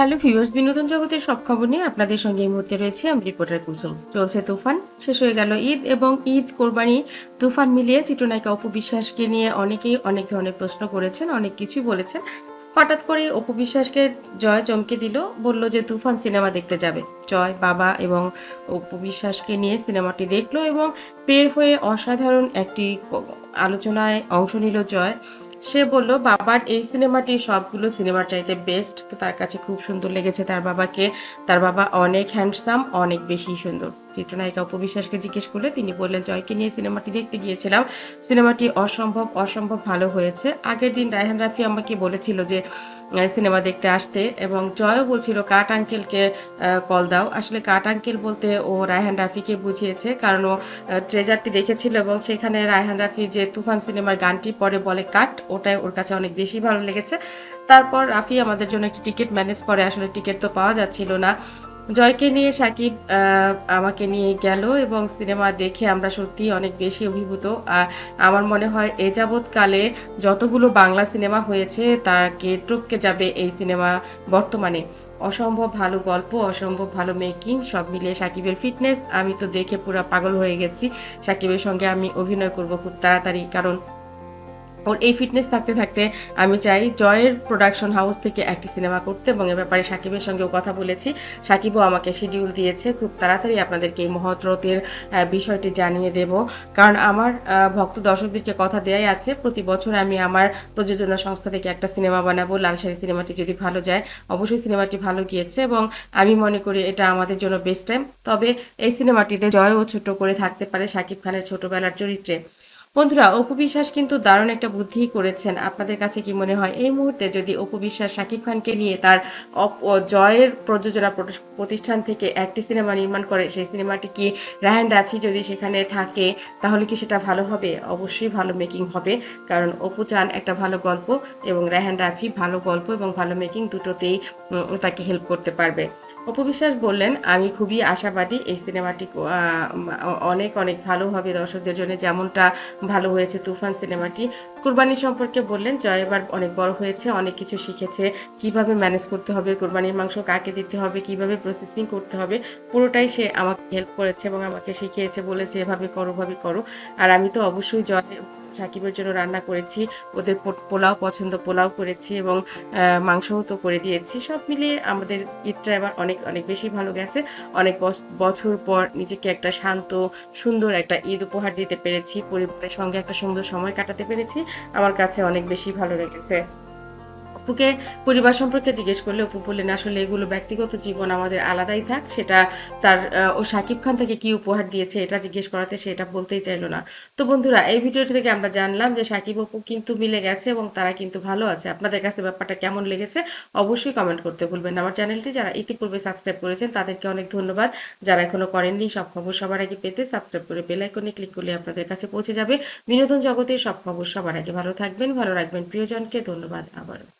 Hello viewers, বিনোদন জগতের সব খবর নিয়ে আপনাদের সঙ্গে এই মুহূর্তে রয়েছে আমি রিপোর্টার কুসুম চলছে তুফান, শেষ হয়ে গেল ঈদ এবং ঈদ কোরবানি। তুফান মিলিয়ে চিত্রনায়িকা অপু বিশ্বাসকে নিয়ে অনেকেই অনেক ধরনের প্রশ্ন করেছেন, অনেক কিছুই বলেছেন। হঠাৎ করে অপু বিশ্বাসকে জয় চমকে দিল, বলল যে তুফান সিনেমা দেখতে যাবে। জয় বাবা এবং অপু বিশ্বাসকে নিয়ে সিনেমাটি দেখল এবং বের হয়ে অসাধারণ একটি আলোচনায় অংশ নিল জয়। সে বলল, বাবার এই সিনেমাটি, সবগুলো সিনেমার চাইতে বেস্ট তার কাছে খুব সুন্দর লেগেছে তার বাবাকে। তার বাবা অনেক হ্যান্ডসাম অনেক বেশি সুন্দর। চিত্রনায়িকা উপবিশ্বাসকে জিজ্ঞেস করলে তিনি বললেন, জয়কে নিয়ে সিনেমাটি দেখতে গিয়েছিলাম। সিনেমাটি অসম্ভব অসম্ভব ভালো হয়েছে। আগের দিন রায়হান রাফি আমাকে বলেছিল যে সিনেমা দেখতে আসতে এবং জয়ও বলছিল, কাট আঙ্কেলকে কল দাও। আসলে কাট আঙ্কেল বলতে ও রায়হান রাফিকে বুঝিয়েছে, কারণ ও ট্রেজারটি দেখেছিল এবং সেখানে রায়হান রাফি যে তুফান সিনেমার গানটি পরে বলে কাট, ওটাই ওর কাছে অনেক বেশি ভালো লেগেছে। তারপর রাফি আমাদের জন্য একটি টিকিট ম্যানেজ করে, আসলে টিকিট তো পাওয়া যাচ্ছিল না। জয়কে নিয়ে সাকিব আমাকে নিয়ে গেল এবং সিনেমা দেখে আমরা সত্যি অনেক বেশি অভিভূত। আর আমার মনে হয় এ যাবৎকালে যতগুলো বাংলা সিনেমা হয়েছে, তাকে টপকে যাবে এই সিনেমা বর্তমানে। অসম্ভব ভালো গল্প, অসম্ভব ভালো মেকিং, সব মিলিয়ে সাকিবের ফিটনেস, আমি তো দেখে পুরো পাগল হয়ে গেছি। সাকিবের সঙ্গে আমি অভিনয় করব খুব তাড়াতাড়ি, কারণ ওর এই ফিটনেস থাকতে থাকতে আমি চাই জয়ের প্রোডাকশন হাউস থেকে একটি সিনেমা করতে এবং এ ব্যাপারে সাকিবের সঙ্গেও কথা বলেছি। সাকিবও আমাকে শিডিউল দিয়েছে। খুব তাড়াতাড়ি আপনাদেরকে এই মহৎরতের বিষয়টি জানিয়ে দেব। কারণ আমার ভক্ত দর্শকদেরকে কথা দেয়াই আছে, প্রতি বছর আমি আমার প্রযোজনা সংস্থা থেকে একটা সিনেমা বানাবো। লালসারি সিনেমাটি যদি ভালো যায়, অবশ্যই সিনেমাটি ভালো গিয়েছে এবং আমি মনে করি এটা আমাদের জন্য বেস্ট টাইম তবে এই সিনেমাটিতে জয়ও ছোট করে থাকতে পারে সাকিব খানের ছোটবেলার চরিত্রে। বন্ধুরা, অপু বিশ্বাস কিন্তু দারুণ একটা বুদ্ধি করেছেন। আপনাদের কাছে কি মনে হয়? এই মুহূর্তে যদি অপু বিশ্বাস, শাকিব খানকে নিয়ে তার জয়ের প্রযোজনা প্রতিষ্ঠান থেকে একটি সিনেমা নির্মাণ করে, সেই সিনেমাটি কি রায়হান রাফি যদি সেখানে থাকে, তাহলে কি সেটা ভালো হবে? অবশ্যই ভালো মেকিং হবে। কারণ অপু চান একটা ভালো গল্প এবং রায়হান রাফি ভালো গল্প এবং ভালো মেকিং দুটোতেই তাকে হেল্প করতে পারবে। অপু বিশ্বাস বললেন, আমি খুবই আশাবাদী এই সিনেমাটি অনেক অনেক ভালো হবে দর্শকদের জন্য। যেমনটা ভালো হয়েছে তুফান সিনেমাটি। কুরবানি সম্পর্কে বললেন, জয় এবার অনেক বড় হয়েছে, অনেক কিছু শিখেছে। কীভাবে ম্যানেজ করতে হবে, কুরবানির মাংস কাকে দিতে হবে, কীভাবে প্রসেসিং করতে হবে, পুরোটাই সে আমাকে হেল্প করেছে এবং আমাকে শিখিয়েছে, বলেছে, এভাবে করো ভাবে করো। আর আমি তো অবশ্যই জয় সাকিবের জন্য রান্না করেছি, ওদের পোলাও পছন্দ, পোলাও করেছি এবং মাংসও তো করে দিয়েছি। সব মিলিয়ে আমাদের ঈদটা এবার অনেক অনেক বেশি ভালো গেছে। অনেক বছর পর নিজেকে একটা শান্ত, সুন্দর একটা ঈদ উপহার দিতে পেরেছি। পরিবারের সঙ্গে একটা সুন্দর সময় কাটাতে পেরেছি। আমার কাছে অনেক বেশি ভালো লেগেছে। অপুকে পরিবার সম্পর্কে জিজ্ঞেস করলে অপু বললেন, আসলে এগুলো ব্যক্তিগত জীবন, আমাদের আলাদাই থাক। সেটা তার ও সাকিব খান থেকে কি উপহার দিয়েছে এটা জিজ্ঞেস করাতে সে এটা বলতেই চাইলো না। তো বন্ধুরা, এই ভিডিওটি থেকে আমরা জানলাম যে সাকিব অপু কিন্তু মিলে গেছে এবং তারা কিন্তু ভালো আছে। আপনাদের কাছে ব্যাপারটা কেমন লেগেছে অবশ্যই কমেন্ট করতে ভুলবেন আমার চ্যানেলটি যারা ইতিপূর্বে সাবস্ক্রাইব করেছেন, তাদেরকে অনেক ধন্যবাদ। যারা এখনও করেননি, সব খবর সবার আগে পেতে সাবস্ক্রাইব করে বেল আইকনে ক্লিক করলে আপনাদের কাছে পৌঁছে যাবে। বিনোদন জগতের সব খবর সবার আগে। ভালো থাকবেন, ভালো রাখবেন। প্রিয়জনকে ধন্যবাদ আবার